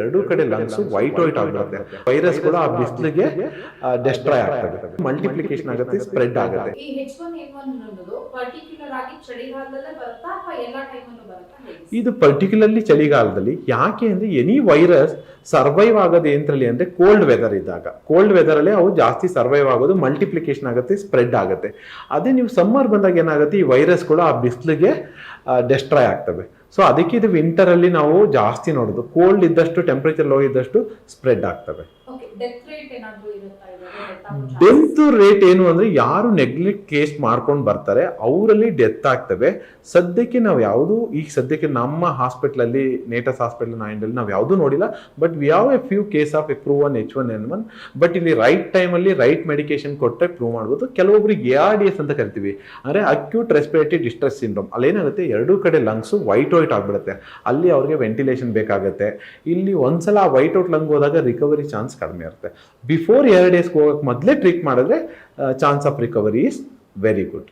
ಎರಡೂ ಕಡೆ lungs white white ಆಗಿರುತ್ತೆ. ವೈರಸ್ ಕೂಡ ಆ ಬಿಸಿಲಿಗೆ ಡೆಸ್ಟ್ರಾಯ್ ಆಗ್ತದೆ. ಮಲ್ಟಿಪ್ಲಿಕೇಶನ್ ಆಗುತ್ತೆ ಸ್ಪ್ರೆಡ್ ಆಗುತ್ತೆ. ಇದು ಪರ್ಟಿಕ್ಯುಲರ್ಲಿ ಚಳಿಗಾಲದಲ್ಲಿ ಯಾಕೆ ಅಂದ್ರೆ ಎನಿ ವೈರಸ್ ಸರ್ವೈವ್ ಆಗೋದು ಏನ್ರಲ್ಲಿ ಅಂದ್ರೆ ಕೋಲ್ಡ್ ವೆದರ್ ಇದ್ದಾಗ. ಕೋಲ್ಡ್ ವೆದರ್ ಅಲ್ಲಿ ಅವು ಜಾಸ್ತಿ ಸರ್ವೈವ್ ಆಗೋದು ಮಲ್ಟಿಪ್ಲಿಕೇಶನ್ ಆಗುತ್ತೆ ಸ್ಪ್ರೆಡ್ ಆಗುತ್ತೆ. ಅದೇ ನೀವು ಸಮ್ಮರ್ ಬಂದಾಗ ಏನಾಗುತ್ತೆ ಈ ವೈರಸ್ ಕೂಡ ಆ ಬಿಸಿಲಿಗೆ ಡೆಸ್ಟ್ರಾಯ್ ಆಗ್ತವೆ. ಸೊ ಅದಕ್ಕೆ ಇದು ವಿಂಟರ್ ಅಲ್ಲಿ ನಾವು ಜಾಸ್ತಿ ನೋಡೋದು. ಕೋಲ್ಡ್ ಇದ್ದಷ್ಟು ಟೆಂಪರೇಚರ್ ಲೋ ಇದ್ದಷ್ಟು ಸ್ಪ್ರೆಡ್ ಆಗ್ತವೆ ಡೆತ್ ರೇಟ್ ಏನು ಅಂದ್ರೆ ಯಾರು ನೆಗ್ಲೆಕ್ಟ್ ಕೇಸ್ ಮಾಡ್ಕೊಂಡು ಬರ್ತಾರೆ, ಅವರಲ್ಲಿ ಡೆತ್ ಆಗ್ತವೆ. ಸದ್ಯಕ್ಕೆ ನಾವು ಯಾವುದು, ಈಗ ಸದ್ಯಕ್ಕೆ ನಮ್ಮ ಹಾಸ್ಪಿಟಲ್ ಅಲ್ಲಿ ನೇಟಸ್ ಹಾಸ್ಪಿಟಲ್ ನಾಯಿಂಡಲ್ಲಿ ನಾವು ಯಾವುದು ನೋಡಿಲ್ಲ but we have a few case of a one H one N one but ಇಲ್ಲಿ ರೈಟ್ ಟೈಮಲ್ಲಿ ರೈಟ್ ಮೆಡಿಕೇಶನ್ ಕೊಟ್ಟರೆ ಪ್ರೂವ್ ಮಾಡ್ಬೋದು. ಕೆಲವೊಬ್ರಿಗೆ ಎ ಆರ್ ಡಿ ಎಸ್ ಅಂತ ಕರಿತೀವಿ. ಅಂದ್ರೆ ಅಕ್ಯೂಟ್ ರೆಸ್ಪಿರೇಟರಿ ಡಿಸ್ಟ್ರೆಸ್ ಸಿಂಡ್ರೋಮ್ ಅಲ್ಲೇನಾಗುತ್ತೆ ಎರಡೂ ಕಡೆ ಲಂಗ್ಸು ವೈಟ್ ವೈಟ್ ಆಗಿಬಿಡುತ್ತೆ. ಅಲ್ಲಿ ಅವ್ರಿಗೆ ವೆಂಟಿಲೇಷನ್ ಬೇಕಾಗುತ್ತೆ. ಇಲ್ಲಿ ಒಂದ್ಸಲ ವೈಟ್ ಔಟ್ ಲಂಗ್ ಹೋದಾಗ ರಿಕವರಿ ಚಾನ್ಸ್ ಕಡಿಮೆ ಇರುತ್ತೆ. ಬಿಫೋರ್ ಎರಡು ಡೇಸ್ಗೆ ಹೋಗಕ್ಕೆ ಮೊದಲೇ ಟ್ರೀಟ್ ಮಾಡಿದ್ರೆ chance of recovery is very good